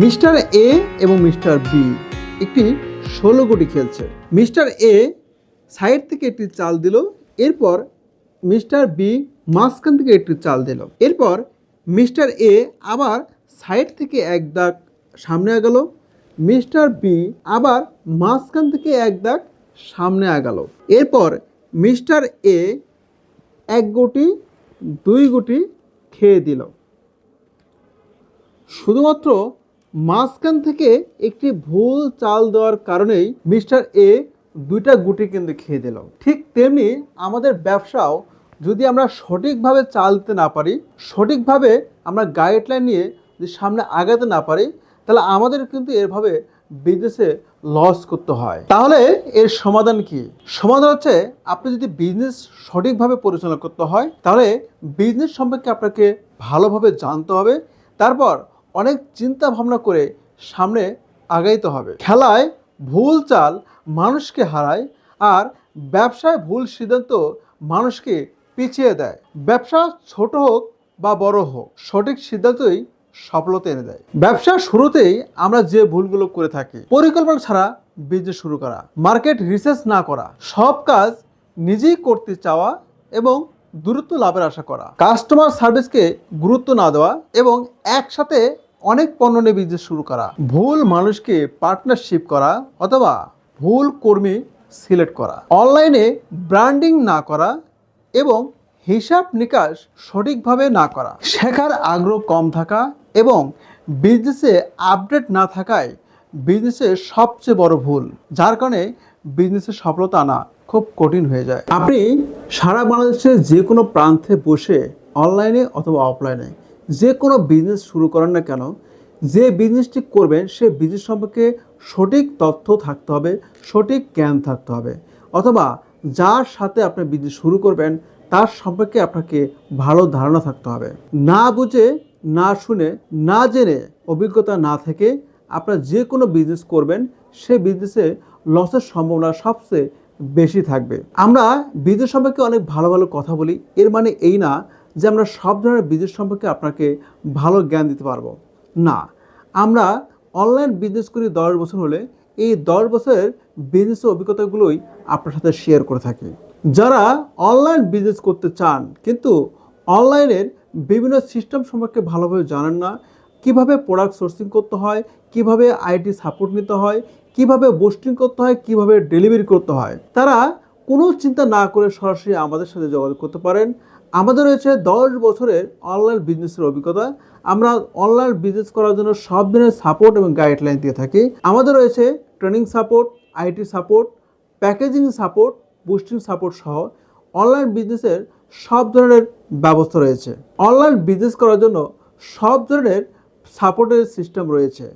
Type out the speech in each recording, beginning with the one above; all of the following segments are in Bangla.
মিস্টার এ এবং মিস্টার বি একটি ষোলো গুটি খেলছে। মিস্টার এ সাইড থেকে একটি চাল দিল, এরপর মিস্টার বি মাঝখান থেকে একটি চাল দিল। এরপর মিস্টার এ আবার সাইড থেকে এক দাগ সামনে আগালো মিস্টার বি আবার মাঝখান থেকে এক দাগ সামনে আগালো এরপর মিস্টার এ এক গুটি, দুই গুটি খেয়ে দিল। শুধুমাত্র মাঝখান থেকে একটি ভুল চাল দেওয়ার কারণেই মিস্টার এ দুইটা গুটি কিন্তু খেয়ে দিল। ঠিক তেমনি আমাদের ব্যবসাও যদি আমরা সঠিকভাবে চাল দিতে না পারি, সঠিকভাবে আমরা গাইডলাইন নিয়ে যদি সামনে আগাতে না পারি, তাহলে আমাদের কিন্তু এভাবে বিজনেসে লস করতে হয়। তাহলে এর সমাধান কি? সমাধান হচ্ছে আপনি যদি বিজনেস সঠিকভাবে পরিচালনা করতে হয়, তাহলে বিজনেস সম্পর্কে আপনাকে ভালোভাবে জানতে হবে। তারপর অনেক চিন্তা ভাবনা করে সামনে আগাইতে হবে। খেলায় ভুল চাল মানুষকে হারায় আর ব্যবসায় ভুল সিদ্ধান্ত মানুষকে পিছিয়ে দেয়। ব্যবসা ছোট হোক বা বড় হোক, সঠিক সিদ্ধান্তই সফলতা এনে দেয়। ব্যবসার শুরুতেই আমরা যে ভুলগুলো করে থাকি, পরিকল্পনা ছাড়া বিজনেস শুরু করা মার্কেট রিসার্চ না করা, সব কাজ নিজেই করতে চাওয়া এবং দূরত্ব লাভের আশা করা কাস্টমার সার্ভিসকে গুরুত্ব না দেওয়া এবং একসাথে অনেক পণ্য নিয়ে বিজনেস শুরু করা, ভুল মানুষকে পার্টনারশিপ করা অথবা ভুল কর্মী সিলেক্ট করা অনলাইনে ব্র্যান্ডিং না করা এবং হিসাব নিকাশ সঠিকভাবে না করা, শেখার আগ্রহ কম থাকা এবং বিজনেসে আপডেট না থাকায় বিজনেসের সবচেয়ে বড় ভুল, যার কারণে বিজনেসের সফলতা আনা খুব কঠিন হয়ে যায়। আপনি সারা বাংলাদেশের যে কোনো প্রান্তে বসে অনলাইনে অথবা অফলাইনে যে কোনো বিজনেস শুরু করেন না কেন, যে বিজনেসটি করবেন, সে বিজনেস সম্পর্কে সঠিক তথ্য থাকতে হবে, সঠিক জ্ঞান থাকতে হবে। অথবা যার সাথে আপনি বিজনেস শুরু করবেন, তার সম্পর্কে আপনাকে ভালো ধারণা থাকতে হবে। না বুঝে, না শুনে, না জেনে অভিজ্ঞতা না থেকে আপনার যে কোনো বিজনেস করবেন, সে বিজনেসে লসের সম্ভাবনা সবচেয়ে বেশি থাকবে। আমরা বিজনেস সম্পর্কে অনেক ভালো ভালো কথা বলি, এর মানে এই না যে আমরা সব ধরনের বিজনেস সম্পর্কে আপনাকে ভালো জ্ঞান দিতে পারব। না, আমরা অনলাইন বিজনেস করি দশ বছর হলে এই দশ বছরের বিজনেসের অভিজ্ঞতাগুলোই আপনার সাথে শেয়ার করে থাকি। যারা অনলাইন বিজনেস করতে চান, কিন্তু অনলাইনের বিভিন্ন সিস্টেম সম্পর্কে ভালোভাবে জানেন না, কীভাবে প্রোডাক্ট সোর্সিং করতে হয়, কীভাবে আইটি সাপোর্ট নিতে হয়, কীভাবে বোস্টিং করতে হয়, কীভাবে ডেলিভারি করতে হয়, তারা কোনো চিন্তা না করে সরাসরি আমাদের সাথে যোগাযোগ করতে পারেন। আমাদের রয়েছে দশ বছরের অনলাইন বিজনেসের অভিজ্ঞতা। আমরা অনলাইন বিজনেস করার জন্য সব ধরনের সাপোর্ট এবং গাইডলাইন দিয়ে থাকি। আমাদের রয়েছে training support IT support packaging support boosting support সহ অনলাইন বিজনেসের সব ধরনের ব্যবস্থা রয়েছে। অনলাইন বিজনেস করার জন্য সব ধরনের সাপোর্টের সিস্টেম রয়েছে।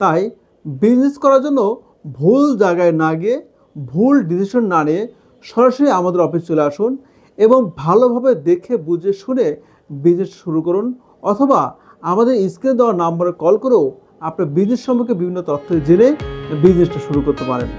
তাই বিজনেস করার জন্য ভুল জায়গায় না গিয়ে ভুল ডিসিশন না নিয়ে সরাসরি আমাদের অফিস চলে আসুন এবং ভালোভাবে দেখে, বুঝে, শুনে বিজনেস শুরু করুন অথবা আমাদের স্ক্রিনে দেওয়া নাম্বারে কল করেও আপনার বিজনেস সম্পর্কে বিভিন্ন তথ্য জেনে বিজনেসটা শুরু করতে পারেন।